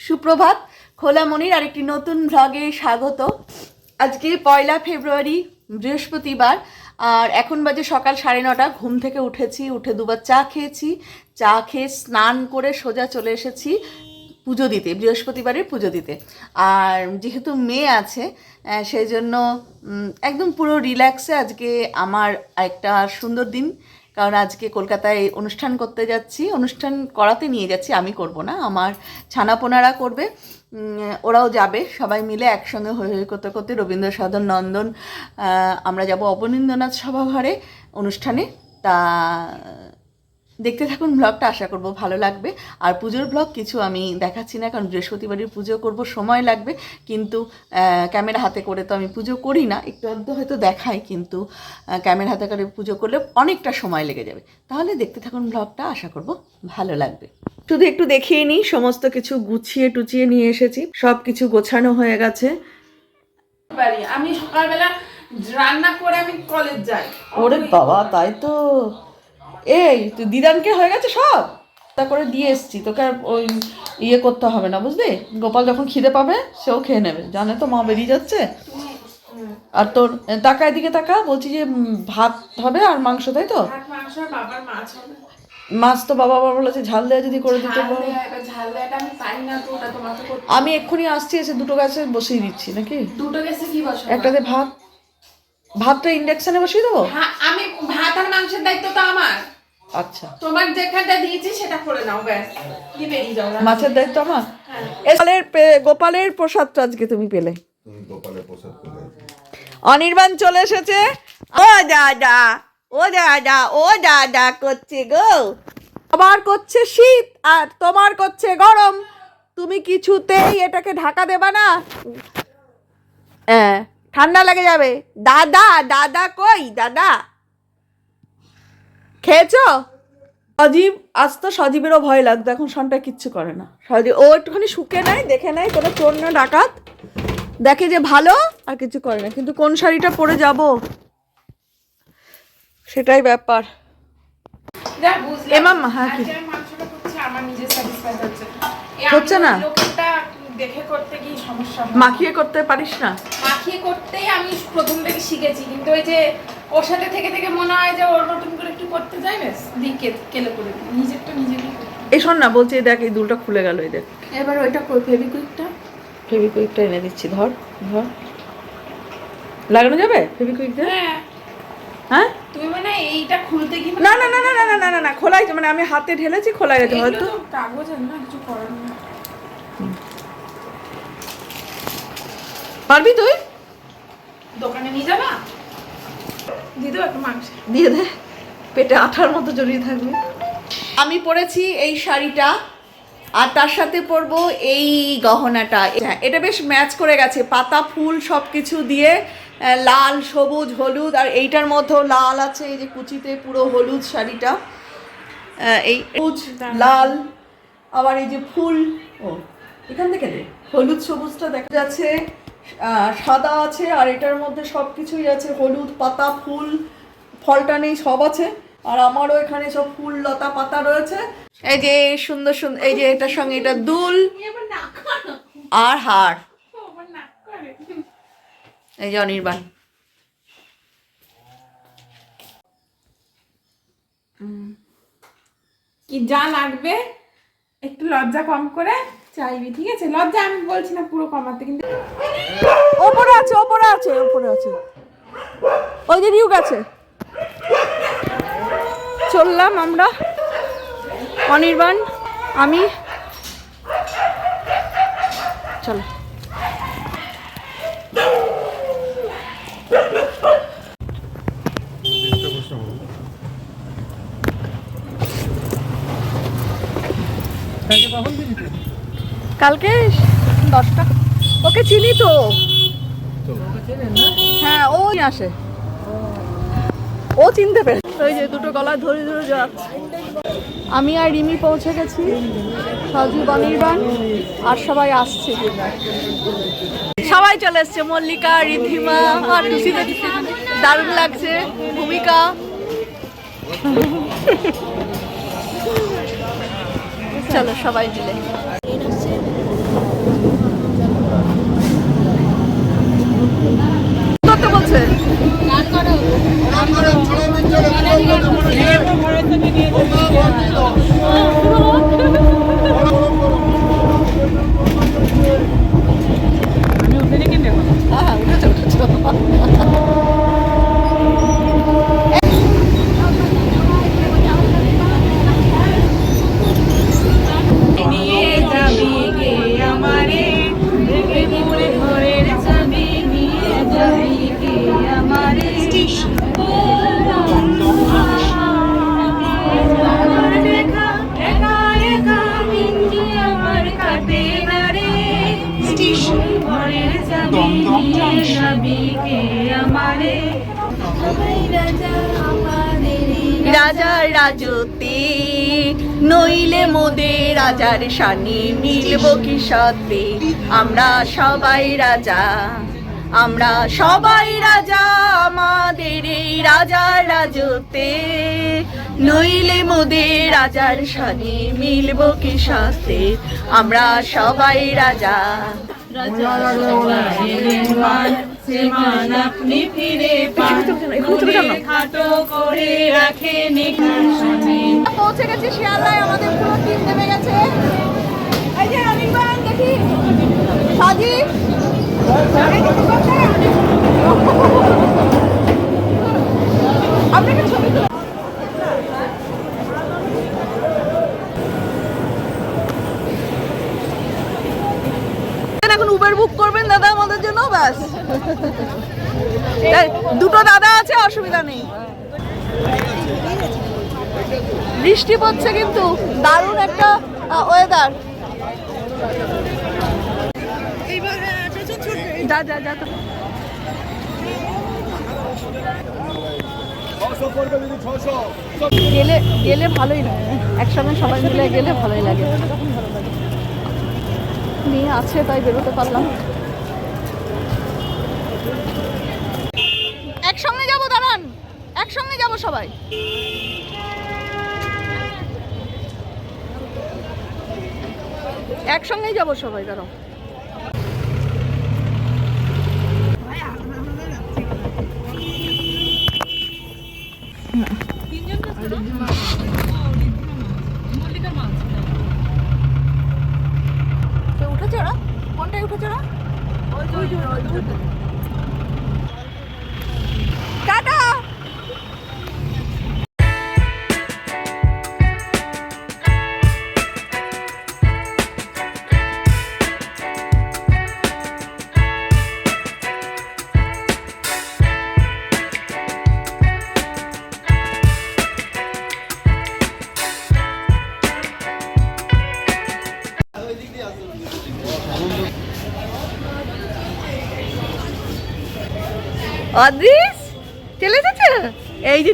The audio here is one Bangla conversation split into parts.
সুপ্রভাত খোলামনির আরেকটি নতুন ভ্লগে স্বাগত। আজকে পয়লা ফেব্রুয়ারি, বৃহস্পতিবার, আর এখন বাজে সকাল সাড়ে নটা, ঘুম থেকে উঠেছি, উঠে দুবার চা খেয়েছি, চা খেয়ে স্নান করে সোজা চলে এসেছি পুজো দিতে, বৃহস্পতিবারের পুজো দিতে। আর যেহেতু মেয়ে আছে সেই জন্য একদম পুরো রিল্যাক্সে আজকে আমার একটা সুন্দর দিন কারণ আজকে কলকাতায় অনুষ্ঠান করতে যাচ্ছি, অনুষ্ঠান করাতে নিয়ে যাচ্ছি, আমি করব না, আমার ছানাপোনারা করবে। ওরাও যাবে, সবাই মিলে একসঙ্গে হয়ে হয়ে করতে করতে রবীন্দ্র সদন নন্দন আমরা যাব অবনীন্দ্রনাথ সভাঘরে অনুষ্ঠানে। তা দেখতে থাকুন ব্লগটা আশা করব ভালো লাগবে। আর পুজোর ব্লগ কিছু আমি দেখাচ্ছি না কারণ বৃহস্পতিবারের পুজো করব সময় লাগবে। কিন্তু ক্যামেরা হাতে করে তো আমি পুজো করি না একটু আধটু হয়তো দেখাই কিন্তু ক্যামেরা হাতে করে পুজো করলে অনেকটা সময় লেগে যাবে। তাহলে দেখতে থাকুন ব্লগটা আশা করব ভালো লাগবে। শুধু একটু দেখিয়ে নিই সমস্ত কিছু গুছিয়ে টুচিয়ে নিয়ে এসেছি সব কিছু গোছানো হয়ে গেছে। আমি সকালবেলা রান্না করে আমি কলেজ যাই। ওরে বাবা তাই তো। এই তুই দিদানকে হয়ে গেছে সব? তা করে দিয়ে এসছি তোকে আর ওই ইয়ে করতে হবে না বুঝলি? গোপাল যখন খিদে পাবে সেও খেয়ে নেবে। জানে তো মা বেরিয়ে যাচ্ছে। আর তোর টাকা এদিকে টাকা বলছি যে ভাত হবে আর মাংস তাই তো? মাছ তো বাবা বাবা বলেছে ঝাল দেওয়া যদি করে দিতে পারো দেয়া, আমি এক্ষুনি আসছি এসে দুটো গাছে বসিয়ে দিচ্ছি নাকি? দুটো গেছে কি বসো একটাতে ভাত ভাতটা ইন্ডাকশানে বসিয়ে দেবো? হ্যাঁ আমি ভাত আর মাংসের দায়িত্ব তো আমার। আচ্ছা। তোমার যেখানটা দিয়েছি সেটা করে নাও ব্যাস। কি বেরিয়ে যাও মাছের দায়িত্ব আমার? হ্যাঁ। গোপালের গোপালের প্রসাদটা আজকে তুমি পেলে। গোপালের প্রসাদ করে অনির্বাণ চলে এসেছে। ও দাদা ও দাদা ও দাদা করছে গো। আবার করছে শীত আর তোমার করছে গরম। তুমি কিছুতেই এটাকে ঢাকা দেবা না। হ্যাঁ। ঠান্ডা লেগে যাবে। দাদা দাদা কই? দাদা। খেয়েছো? সজীব আজ তো সজীবেরও ভয় লাগতো এখন সনটা কিচ্ছু করে না। সজীব ও একটুখানি শুকে নেয় দেখে নেয় কোনো চোর না ডাকাত। দেখে যে ভালো আর কিছু করে না। কিন্তু কোন শাড়িটা পরে যাব? সেটাই ব্যাপার। এ মাম্মা, হ্যাঁ, কি? হচ্ছে না? দেখে করতে গিয়ে সমস্যা মাখিয়ে করতে পারিস না? মাখিয়ে করতেই আমি প্রথম থেকে শিখেছি কিন্তু ওই যে ওর সাথে থেকে থেকে মনে হয় যে ওর নতুন করে একটু করতে যাই ব্যাস দিই কে- কেলে করে নিজেরটা নিজেকে করি। এই শোন না বলছে দেখ এই দুলটা খুলে গেল এই দেখ। এবার ওইটা কই ফেবিকুইকটা ফেবিকুইকটা এনে দিচ্ছি ধর ধর। লাগানো যাবে ফেবিকুইক দিয়ে হ্যাঁ। হ্যাঁ? তুমি মানে এইটা খুলতে কি না না না না না না না না না খোলাই মানে আমি হাতে ঢেলেছি খোলাই গেছে হয়তো। তো কাগজের না কিছু করার না পারবি তুই? দোকানে নিয়ে যাবা? দিয়ে দেবো একটু মাংস। দিয়ে দে। পেটে আঠার মতো জড়িয়ে থাকবে। আমি পরেছি এই শাড়িটা আর তার সাথে পরবো এই গহনাটা। হ্যাঁ, এটা বেশ ম্যাচ করে গেছে। পাতা ফুল সব কিছু দিয়ে লাল সবুজ হলুদ আর এইটার মধ্যেও লাল আছে এই যে কুচিতে পুরো হলুদ শাড়িটা। এই সবুজ লাল আবার এই যে ফুল ও এখান থেকে হলুদ সবুজটা দেখা যাচ্ছে। সাদা আছে আর এটার মধ্যে সব কিছুই আছে, হলুদ পাতা, ফুল, ফলটা নেই, সব আছে। আর আমারও এখানে সব ফুল, লতা, পাতা রয়েছে। এই যে সুন্দর সুন্দর, এই যে এটার সঙ্গে এটা দুল আর হার। এই যে অনির্বাণ। কি যা লাগবে, একটু লজ্জা কম করে। চাইবি ঠিক আছে? লজ্জা আমি বলছি না পুরো কমাতে কিন্তু ওপরে আছে ওপরে আছে ওপরে আছে। ওই যে নিউ গেছে। চললাম আমরা। অনির্বাণ আমি। চলো। কালকে দশটা। ওকে চিনি তো? হ্যাঁ ও আসে। ও চিনতে পেরে ওই যে দুটো গলা ধরে ধরে যাচ্ছে। আমি আর রিমি পৌঁছে গেছি। সজীব অনির্বাণ আর সবাই আসছে। সবাই চলে এসছে। মল্লিকা রিধিমা আর দারুণ লাগছে। ভূমিকা। চলো সবাই মিলে। হচ্ছে করো। সানি মিলব কি সাথে আমরা সবাই রাজা, আমরা সবাই রাজা, আমাদের এই রাজার রাজতে নইলে মোদে রাজার সানি মিলব কি সাথে আমরা সবাই রাজা। পৌঁছে গেছি শিয়ালদায়, আমাদের পুরো টিম নেমে গেছে এই যে অনির্বাণ দেখি সাজি আপনাকে ছবি তুলে এখন উবের বুক করবেন দাদা আমাদের জন্য, ব্যাস। দুটো দাদা আছে, অসুবিধা নেই। বৃষ্টি পড়ছে কিন্তু দারুণ একটা ওয়েদার যা যা যা। গেলে গেলে ভালোই লাগে। একসঙ্গে সবাই মিলে গেলে ভালোই লাগে। মেয়ে আছে, তাই বেরোতে পারলাম। একসঙ্গে যাব, দাঁড়ান। একসঙ্গে যাব সবাই। একসঙ্গেই যাব সবাই, দাঁড়াও। উঠেছে ওরা? কোনটায় উঠেছে ওরা? টাটা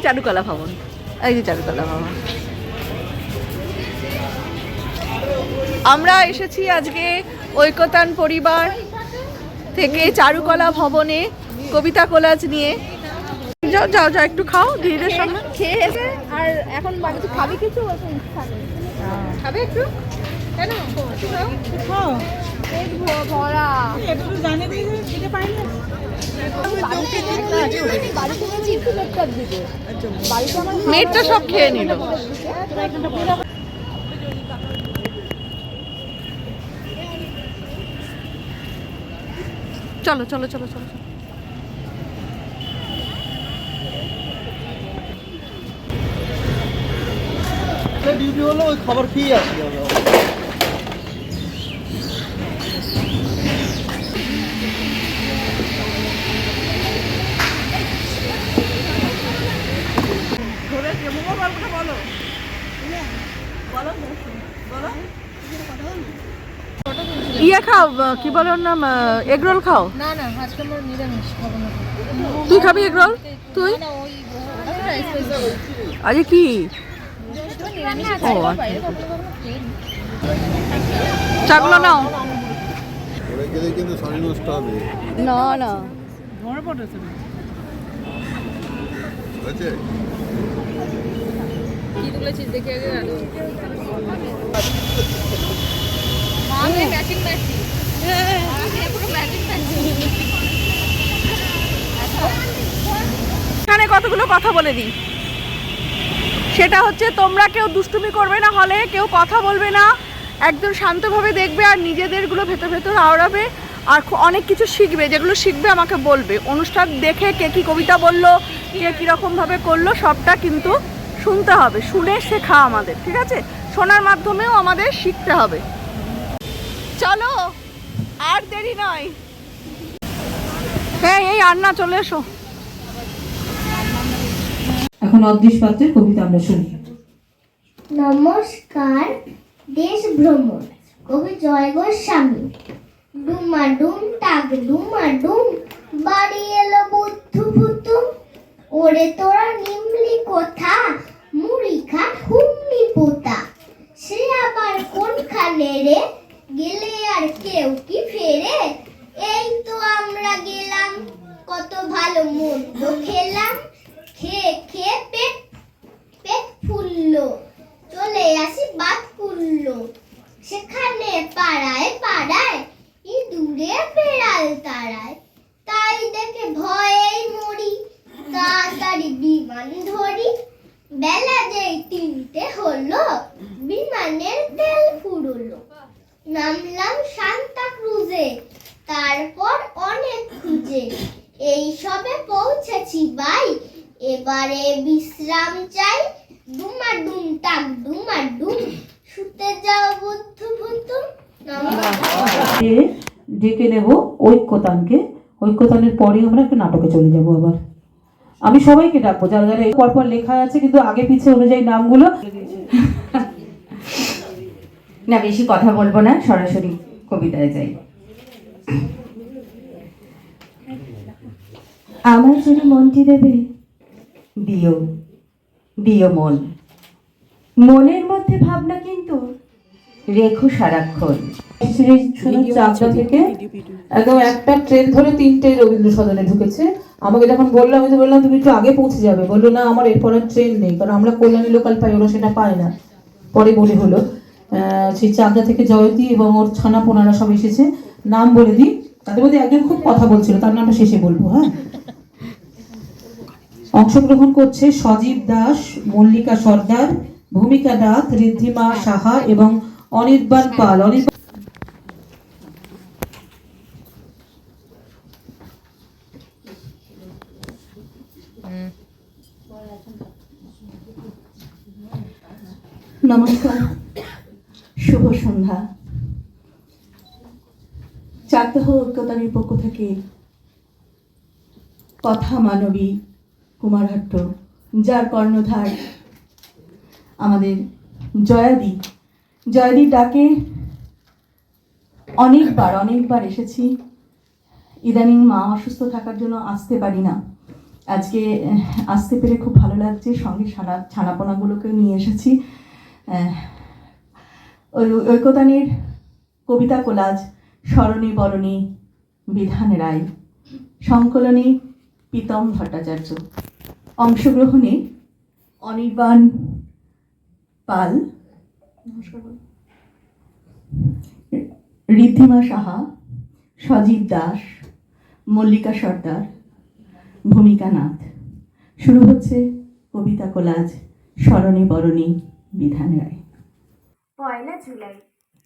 চারুকলা ভবন। এই যে চারুকলা ভবন। আমরা এসেছি আজকে ঐকতান পরিবার থেকে চারুকলা ভবনে কবিতা কোলাজ নিয়ে। যাও যাও যাও একটু খাও দিদিদের সামনে খেয়ে এসে আর এখন বাড়িতে খাবি কিছু নেই খাবে। একটু? কেন? খাও? পেট ভরা। একটু দেড়টার দিকে বাড়িতে আমার মেয়েটা সব খেয়ে নিল চলো চলো চলো চলো। ডিউটি হলো, ওই খবর খেয়ে আসি আমরা কি বলে ওর নাম এগ রোল খাও? না না আজকে আমার নিরামিষ খাব না। তুই খাবি এগ রোল তুই? আরে কি? ও, খাই আচ্ছা। চাগুলো নাও। না না। কি তুলেছিস দেখে আগে আলো? আমি ম্যাচিং ম্যাচিং পুরো ম্যাচিং ম্যাচিং এখানে কতগুলো কথা বলে দিই। সেটা হচ্ছে তোমরা কেউ দুষ্টুমি করবে না, হলে কেউ কথা বলবে না। একদম শান্তভাবে দেখবে আর নিজেদেরগুলো ভেতর ভেতর আওড়াবে আর অনেক কিছু শিখবে, যেগুলো শিখবে আমাকে বলবে। অনুষ্ঠান দেখে কে কী কবিতা বলল, কে কীরকমভাবে করল, সবটা কিন্তু শুনতে হবে। শুনে শেখা আমাদের, ঠিক আছে? শোনার মাধ্যমেও আমাদের শিখতে হবে। চলো, আর দেরি নয়। হ্যাঁ এই আন্না, চলে এসো। এখন অদৃশ পাত্রের কবিতা আমরা শুনি। নমস্কার, দেশ ভ্রমণ, কবি জয় গোস্বামী। ডুমাডুম টাক ডুমাডুম বাড়ি এলো বুদ্ধু ভুতু। ওরে তোরা নিমলি কোথা, মুড়ি খা হুমনি পোতা। সে আবার কোনখানে রে, গেলে আর কেউ কি ফেরে? এই তো আমরা গেলাম, কত ভালো মন্দ খেলাম। খেয়ে খেয়ে পেট পেট ফুললো। চলে আসি বাদ পুরলো সেখানে পাড়ায় পাড়ায় ইঁদুরে বেড়াল তাড়ায়। তাই দেখে ভয়েই মরি। তাড়াতাড়ি বিমান ধরি। বেলা যেই তিনটে হলো, বিমানের তেল ফুরলো। নামলাম সান্তা ক্রুজে, তারপর অনেক খুঁজে। এই সবে পৌঁছেছি বাই এবারে বিশ্রাম চাই। ডুমা ডুম টাক ডুমা ডুম শুতে যাও নমস্কার এ ডেকে নেব ঐক্যতানকে। ঐক্যতানের পরে আমরা একটু নাটকে চলে যাব আবার। আমি সবাইকে ডাকবো যারা যারা পর পর লেখা আছে কিন্তু আগে পিছে অনুযায়ী নামগুলো। না বেশি কথা বলব না সরাসরি কবিতায় যাই। আমার যদি মনটি দেবে দিও দিও মন। মনের মধ্যে ভাবনা কিন্তু রেখো সারাক্ষণ। চাকদা থেকে একদম একটা ট্রেন ধরে তিনটে রবীন্দ্র সদনে ঢুকেছে। আমাকে যখন বলল আমি তো বললাম তুমি একটু আগে পৌঁছে যাবে। বলল না আমার এরপর আর ট্রেন নেই কারণ আমরা কল্যাণী লোকাল পাই ওরা সেটা পায় না। পরে মনে হলো আহ, সেই চাকদা থেকে জয়তী এবং ওর ছানা পোনারা সব এসেছে। নাম বলে দিই তাদের মধ্যে একজন খুব কথা বলছিল তার নামটা শেষে বলব হ্যাঁ? অংশগ্রহণ করছে সজীব দাস, মল্লিকা সর্দার, ভূমিকা নাথ, ঋদ্ধিমা সাহা এবং অনির্বাণ পাল। অনির্বাণ নমস্কার, শুভ সন্ধ্যা। চাকদাহ ঐক্যতানের পক্ষ থেকে কথা মানবী কুমারহাট্ট, যার কর্ণধার আমাদের জয়াদি। জয়াদির ডাকে, অনেকবার অনেকবার এসেছি। ইদানিং মা অসুস্থ থাকার জন্য আসতে পারি না। আজকে আসতে পেরে খুব ভালো লাগছে। সঙ্গে সারা ছানাপোনাগুলোকেও নিয়ে এসেছি। ওই ঐকতানের কবিতা কোলাজ, স্মরণী বরণী বিধান রায়। সংকলনে প্রীতম ভট্টাচার্য। অংশগ্রহণে অনির্বাণ পাল নমস্কার ঋদ্ধিমা সাহা, সজীব দাস, মল্লিকা সর্দার, ভূমিকা নাথ। শুরু হচ্ছে কবিতা কোলাজ, স্মরণী বরণী বিধান রায়। পয়লা জুলাই,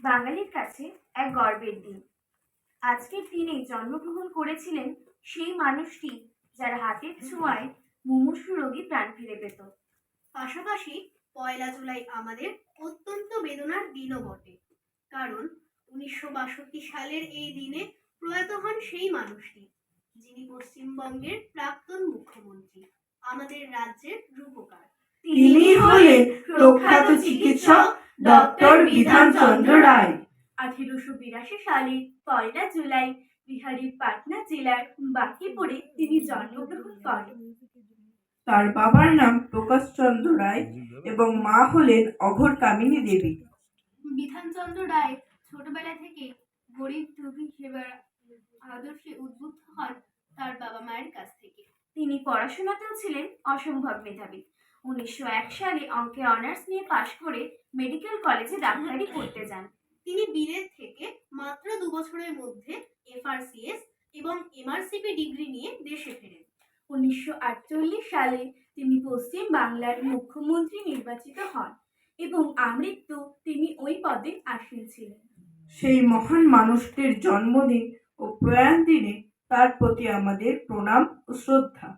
বাঙালির কাছে এক গর্বের দিন। আজকের দিনেই জন্মগ্রহণ করেছিলেন সেই মানুষটি যার হাতের ছোঁয়ায় মুমূর্ষু রোগী প্রাণ ফিরে পেত। পাশাপাশি পয়লা জুলাই আমাদের অত্যন্ত বেদনার দিনও বটে। কারণ উনিশশো বাষট্টি সালের এই দিনে প্রয়াত হন সেই মানুষটি যিনি পশ্চিমবঙ্গের প্রাক্তন মুখ্যমন্ত্রী আমাদের রাজ্যের রূপকার। তিনি হলেন প্রখ্যাত চিকিৎসক ডক্টর বিধানচন্দ্র রায়। আঠেরোশো বিরাশি সালে পয়লা জুলাই বিহারের পাটনা জেলার বাঁকিপুরে তিনি জন্মগ্রহণ করেন। তার বাবার নাম প্রকাশচন্দ্র রায় এবং মা হলেন অঘর কামিনী দেবী। বিধানচন্দ্র রায় ছোটবেলা থেকে গরিব দুঃখী সেবার আদর্শে উদ্বুদ্ধ হন তার বাবা মায়ের কাছ থেকে। তিনি পড়াশোনাতেও ছিলেন অসম্ভব মেধাবী। উনিশশো এক সালে অঙ্কে অনার্স নিয়ে পাশ করে মেডিকেল কলেজে ডাক্তারি পড়তে যান। তিনি বিলেত থেকে মাত্র দু বছরের মধ্যে এফআরসিএস এবং এমআরসিপি ডিগ্রি নিয়ে দেশে ফেরেন। উনিশশো আটচল্লিশ সালে তিনি পশ্চিম বাংলার মুখ্যমন্ত্রী নির্বাচিত হন এবং আমৃত্যু তিনি ওই পদে আসীন ছিলেন। সেই মহান মানুষটির জন্মদিন ও প্রয়াণ দিনে তার প্রতি আমাদের প্রণাম ও শ্রদ্ধা।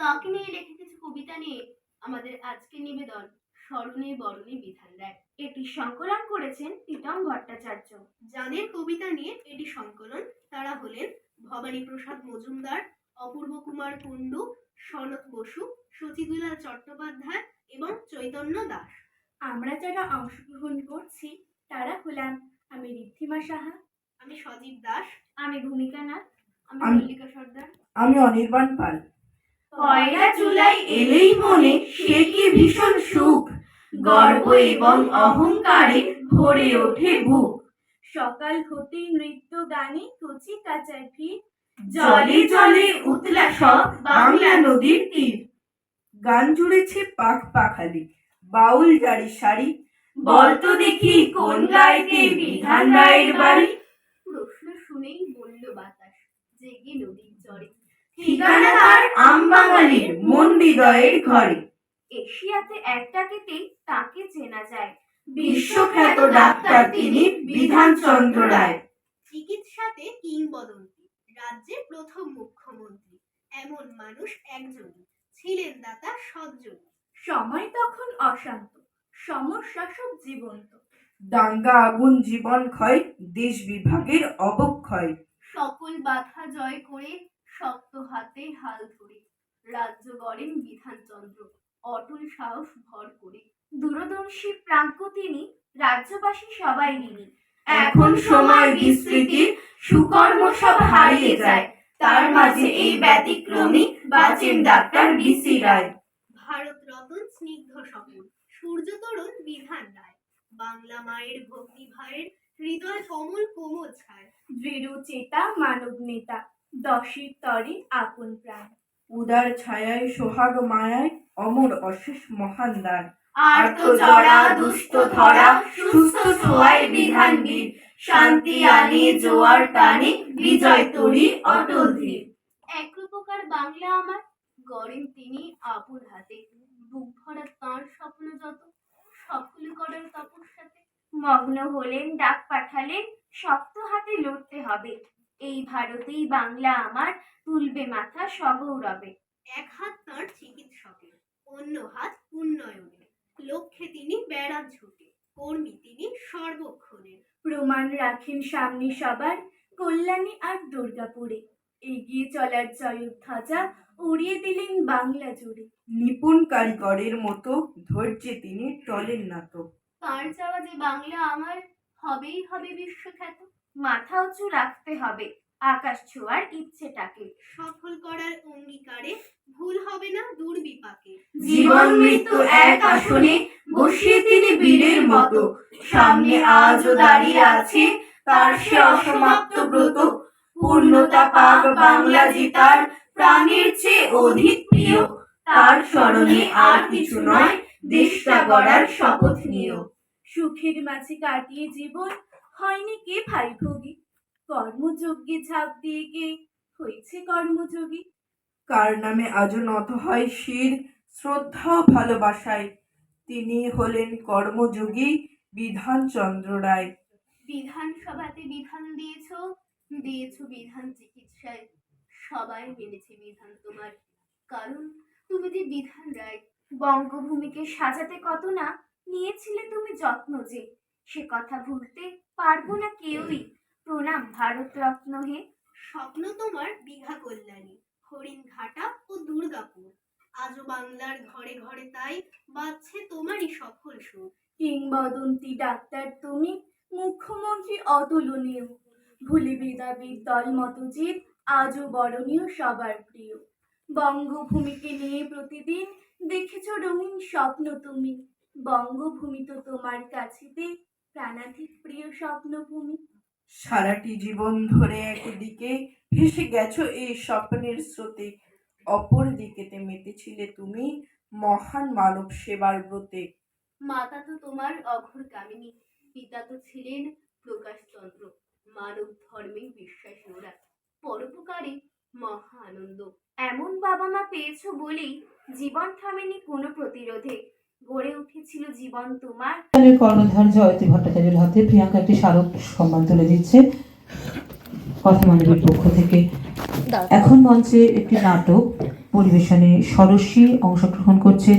তাকে নিয়ে লেখা কিছু কবিতা নিয়ে আমাদের আজকের নিবেদন স্মরণে বরণে বিধান দেয়। এটি সংকলন করেছেন প্রীতম ভট্টাচার্য। যাদের কবিতা নিয়ে এটি সংকলন তারা হলেন ভবানী প্রসাদ মজুমদার অপূর্ব কুমার কুণ্ডু সনৎ বসু সচিদুলাল চট্টোপাধ্যায় এবং চৈতন্য দাস। আমরা যারা অংশগ্রহণ করছি তারা হলাম আমি ঋদ্ধিমা সাহা। আমি সজীব দাস। আমি ভূমিকা নাথ। আমি আমি- মল্লিকা সর্দার। আমি অনির্বাণ পাল। পয়লা জুলাই এলেই মনে সে কি ভীষণ সুখ। গর্ব এবং অহংকারে ভরে ওঠে বুক। সকাল হতেই নৃত্য গানে কচি কাচার ভিড়। জলে জলে উতলা সব বাংলা নদীর তীর। গান জুড়েছে পাখ পাখালি বাউল জারি শাড়ি বলতো দেখি কোন গাইতে বিধান রায়ের বাড়ি। প্রশ্ন শুনেই বলল বাতাস জেগে নদীর জ্বরে ঠিকানা তার আমবাঙালির মন হৃদয়ের ঘরে। এশিয়াতে একটা একটাকেতেই তাকে চেনা যায়। বিশ্বখ্যাত ডাক্তার তিনি বিধানচন্দ্র রায়। চিকিৎসাতে কিংবদন্তি। রাজ্যের প্রথম মুখ্যমন্ত্রী। এমন মানুষ একজনই ছিলেন দাতা সজ্জনী। সময় তখন অশান্ত সমস্যা সব জীবন্ত। দাঙ্গা আগুন জীবন ক্ষয় দেশ বিভাগের অবক্ষয়। সকল বাধা জয় করে শক্ত হাতে হাল ধরে। রাজ্য গড়েন বিধানচন্দ্র অটল সাহস ভর করে। দূরদর্শী প্রাজ্ঞ তিনি রাজ্যবাসী সবাই ঋণী এখন সময় বিস্তৃতির সুকর্ম সব হারিয়ে যায়। তার মাঝে এই ব্যতিক্রমী বাঁচেন doctor B C. Roy Ratan স্নিগ্ধ সপন সূর্য তরুণ বিধান রায়। বাংলা মায়ের ভক্তি ভাইয়ের হৃদয় কমল কোমল ছায়। দৃঢ় চেতা মানব নেতা দশের তরে আপন প্রাণ। উদার ছায়ায় সোহাগ মায়ায় অমর অশেষ মহান দান। আর তো জড়া, দুষ্ট, ধরা, সুস্থ ছোঁয়ায় বিধান বীর। শান্তি আনি, জোয়ার টানে, বিজয় তরি, অটল ধীর। এক রূপকার বাংলা আমার গড়েন তিনি আপন হাতে। বুক ভরা তাঁর স্বপ্ন যত মগ্ন হলেন, ডাক পাঠালেন, শক্ত হাতে লড়তে হবে। এই ভারতেই বাংলা আমার, তুলবে মাথা সগৌরবে। এক হাত তাঁর চিকিৎসকের, অন্য হাত উন্নয়নের। লক্ষ্যে তিনি বেড়ান ছুটে কর্মী তিনি সর্বক্ষণের প্রমাণ রাখেন সামনে সবার কল্যাণী আর দুর্গাপুরে। এগিয়ে চলার জয়োধ্বজা উড়িয়ে দিলেন বাংলা জুড়ে। নিপুণ কারিগরের মতো ধৈর্যে তিনি টলেন না তো তাঁর চাওয়া যে বাংলা আমার হবেই হবে বিশ্বখ্যাত। মাথা উঁচু রাখতে হবে। আকাশ ছোঁয়ার ইচ্ছেটাকে। সফল করার অঙ্গীকারে ভুল হবে না দুর্বিপাকে। জীবন মৃত্যু এক আসনে বসিয়ে তিনি বীরের মতো। সামনে আজও দাঁড়িয়ে আছে তার সে অসমাপ্ত ব্রত। পূর্ণতা পাক বাংলা জিতার প্রাণের চেয়ে অধিক প্রিয়। তার স্মরণে আর কিছু নয় দেশটা গড়ার শপথ নিও সুখের মাঝে কাটিয়ে জীবন হয়নি কে ভাই ভোগী? কর্মযজ্ঞে ঝাঁপ দিয়ে কে হয়েছে কর্মযোগী? কার নামে আজও নত হয় শির শ্রদ্ধা ভালোবাসায়? তিনি হলেন কর্মযোগী বিধানচন্দ্র রায়। বিধানসভাতে বিধান দিয়েছ? দিয়েছ বিধান চিকিৎসায়। সবাই মেনেছে বিধান তোমার। কারণ তুমি যে বিধান রায় বঙ্গভূমিকে সাজাতে কত না? নিয়েছিলে তুমি যত্ন যে। সে কথা ভুলতে পারব না কেউই। প্রণাম ভারত রত্ন হে। স্বপ্ন তোমার দীঘা কল্যাণী হরিণ ঘাটা ও দুর্গাপুর। আজও বাংলার ঘরে ঘরে তাই বাজছে তোমারই সফল সুর। কিংবদন্তি ডাক্তার তুমি মুখ্যমন্ত্রী অতুলনীয়। ভুলি বেদাবিদ দল মতজিৎ আজও বরণীয় সবার প্রিয়। বঙ্গভূমিকে নিয়ে প্রতিদিন দেখেছ রঙিন স্বপ্ন তুমি। বঙ্গভূমি তো তোমার কাছেতে প্রাণাধিক প্রিয় স্বপ্নভূমি। সারাটি জীবন ধরে একদিকে ভেসে গেছো এই স্বপ্নের স্রোতে অপর দিকেতে মেতেছিলে তুমি মহান মানব সেবার ব্রতে। মাতা তো তোমার অঘর কামিনী, পিতা তো ছিলেন প্রকাশচন্দ্র, মানব ধর্মে বিশ্বাসী ওরা পরোপকারে মহা আনন্দ এমন বাবা মা পেয়েছ বলেই জীবন থামেনি কোনো প্রতিরোধে। গড়ে উঠেছিল জীবন তোমার। কর্ণধার জয়তী ভট্টাচার্যের হাতে প্রিয়াঙ্কা একটি স্মারক সম্মান তুলে দিচ্ছে কথামানবীর পক্ষ থেকে। এখন মঞ্চে একটি নাটক পরিবেশনে সরস্বী অংশগ্রহণ করছেন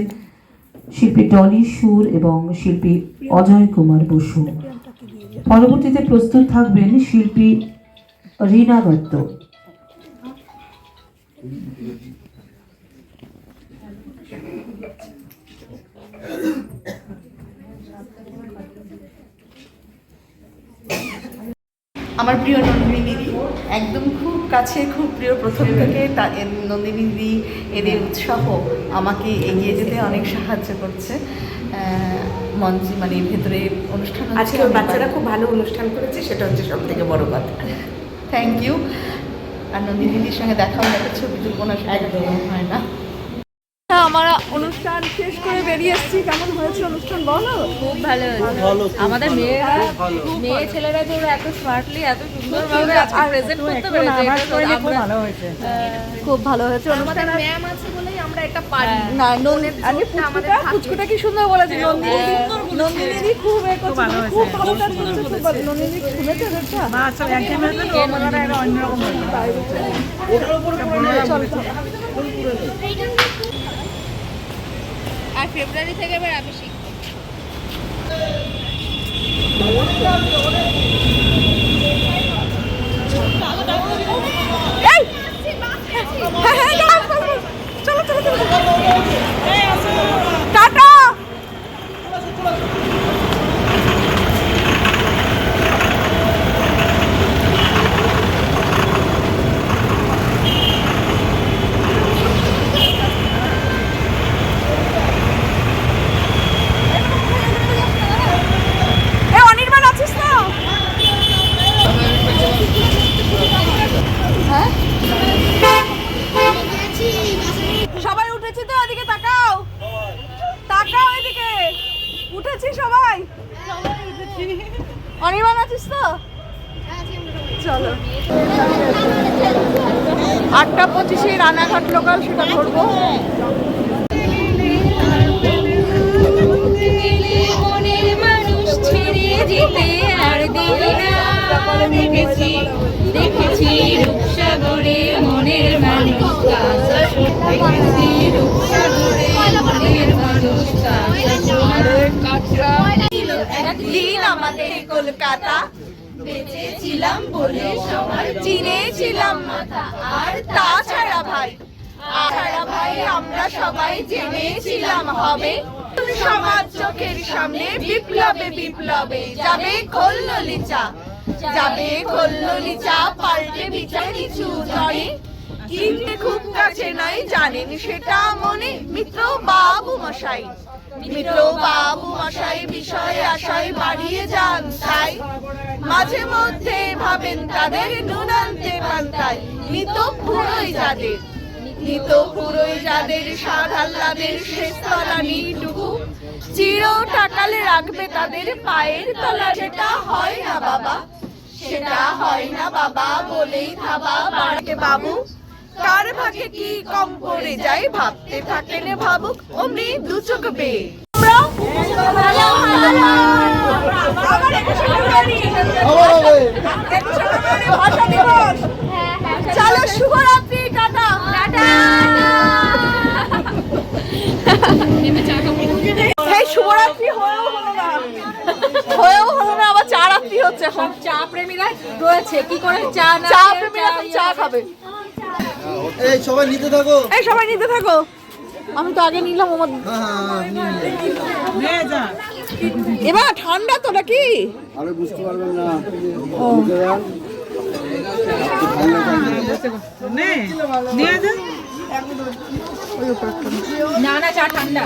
শিল্পী ডলি সুর এবং শিল্পী অজয় কুমার বসু। পরবর্তীতে প্রস্তুত থাকবেন শিল্পী রীনা দত্ত। আমার প্রিয় নন্দিনী দিদি। একদম খুব কাছে খুব প্রিয় প্রথম থেকে তা এ নন্দিনী দিদি এদের উৎসাহ আমাকে এগিয়ে যেতে অনেক সাহায্য করছে। মঞ্চে মানে ভেতরে অনুষ্ঠান আজকে বাচ্চারা খুব ভালো অনুষ্ঠান করেছে সেটা হচ্ছে সব থেকে বড় কথা। থ্যাংক ইউ আর নন্দিনী দিদির সঙ্গে দেখা হলে ছবি তুলবো না একদম। হয় না। আমার অনুষ্ঠান শেষ করে বেরিয়ে এসেছি। কেমন হয়েছে অনুষ্ঠান বলো? খুব ভালো ভালো আমাদের মেয়েরা ভালো। মেয়ে ছেলেরা ওরা এত স্মার্টলি এত সুন্দরভাবে আজকে প্রেজেন্ট করতে পেরেছে তো আমরা খুব ভালো হয়েছে। অনুষ্ঠান ম্যাম আছে বলেই আমরা এটা পারি না নন্দিনী আমি পুচকুটা পুচকুটা কি সুন্দর বলেছে? নন্দিনী নন্দিনী খুব এ করছে খুব ভালো কাজ করছ খুব ভালো। নন্দিনী শুনেছো এটা ওটার উপর আর ফেব্রুয়ারি থেকে এবার আমি শিখব। হ্যাঁ, হ্যাঁ, টাটা এ অনির্বাণ আছিস না হ্যাঁ সবাই উঠেছি তো এদিকে তাকাও। তাকাও এদিকে। উঠেছি সবাই। আছিস তো? চলো। আটটা পঁচিশে রানাঘাট লোকাল সেটা ধরবো। মানুষ ছেড়ে যেতে আর দেরি না। দেখেছি দেখেছি রূপসাগরে মনের মানুষ, দেখেছি রূপসাগরে মনের মানুষ আমাদের কলকাতা, বেঁচেছিলাম বলে সবাই চিনেছিলাম মাথা। আর তাছাড়া ভাই তাছাড়া ভাই, আমরা সবাই জেনেছিলাম হবে। সমাজ চোখের সামনে বিপ্লবে বিপ্লবে যাবে খোল্লিচা যাবে খোল্লিচা পাল্টে বিচার কিছু জনে কিনতে খুব কাছে নাই, জানেন সেটা মনে। মিত্র বাবু মশাই, মিত্র বাবু মশাই, বিষয় আশায় বাড়িয়ে যান তাই। মাঝে মধ্যে ভাবেন তাদের নুনান্তে পান্তায় নিত পুরোই যাদের নিত পুরোই যাদের সাধাল্লাদের শেষ তলানিটুকু চির টাকালে রাখবে তাদের পায়ের তলা। সেটা হয় না বাবা সেটা হয় না বাবা বলেই থাবা বাড়াকে বাবু কার ভাগে কি কম পড়ে যায় ভাবতে থাকেন ভাবুক অমনি দু চোখ বেয়ে। চলো শুভরাত্রি টাটা। এই শুভরাত্রি হয়েও হলো না। হয়েও হলো না আবার চা রাত্রি হচ্ছে এখন। চা প্রেমীরা রয়েছে কি করে চা না চা প্রেমীরা চা খাবে। এই সবাই নিতে থাকো। এই সবাই নিতে থাকো। আমি তো আগে নিলাম আমার হ্যাঁ হ্যাঁ নিয়ে। এবার ঠান্ডা তো নাকি? আরে বুঝতে পারবেন না? না না চা ঠান্ডা।